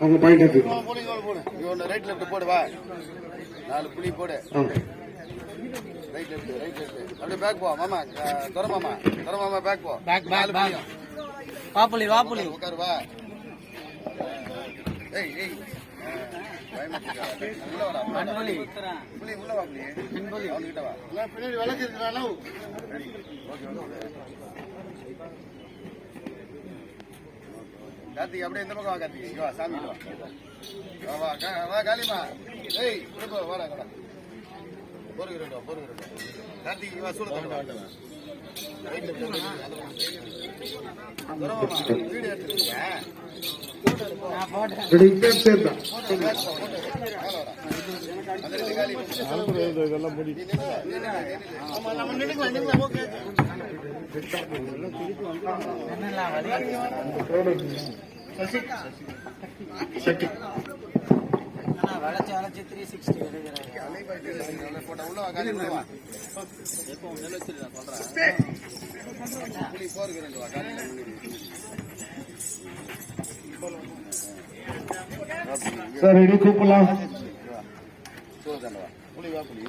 அவங்க பாயிண்ட் எடுத்து. போடு ரைட் லெஃப்ட் போடு வா. நாலு புளி போடு. ரைட் லெஃப்ட் ரைட் லெஃப்ட் அப்படியே பேக் போ மாமா துரை மாமா துரை மாமா பேக் போ. நாலு back. புளியும். வாப்புலி வாப்புலி உட்காரு வா. ஏய் ஏய். உள்ள உள்ள வா புளி அவன்கிட்ட வா. பின்னாடி விளக்கு இருக்கிறானோ கார்த்திக் அப்படியே இந்த பக்கம் வா கார்த்திக். இங்க வா சாமி வா. வா வா கா- வா காளிமா. ஏய் இப்படி போ வாடா பொறுகிறோம் வா பொறுகிறோம் கார்த்திக் இங்க வா சூட வீடியோ எடுத்துருக்கீங்க நான் போட்டேன் வளைச்சு வளைச்சு த்ரீ சிக்ஸ்டி சார் ரெடி கூப்பிடலாம். சூழல் வா புலி வா புலி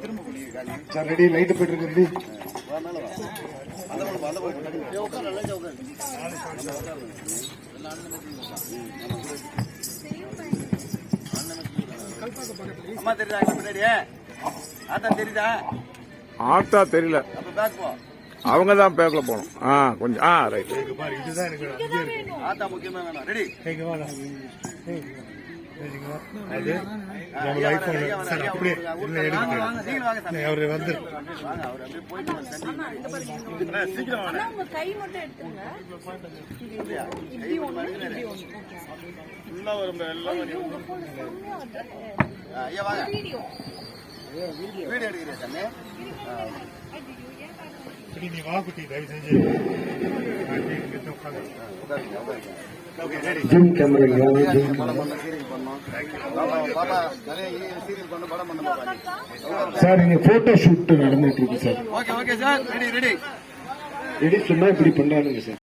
திரும்ப புலி காலி சார் ரெடி லைட் போயிட்டு இருக்குது வா மேல வா அந்த பக்கம் அந்த பக்கம் உட்கார் நல்லா உட்கார் அம்மா தெரியுதா? இங்க பின்னாடி. ஆத்தா தெரியுதா? ஆட்டா தெரியல. அப்ப பேக் போ. அவங்க தான் பேக்ல போகணும். ஆ கொஞ்சம் ஆ ரைட் ஆத்தா முக்கியமா வேணும். ரெடி அவர் வந்து இப்படி ஒண்ணு ஐயோ, உங்க phone செம்மையா வருது. ஐயா வாங்க. வீடியோ. வீடியோ. எடுக்கிறியா தண்ணி நீ வாக்குட்டி தயவு செஞ்சு. உட்காருங்க. ஜூம் கேமரா ஜூம் சார் இங்க போட்டோ ஷூட் நடந்துட்டு இருக்கு sir. Okay okay sir. Ready ready ready சொன்னா இப்படி பண்றானுங்க சார்.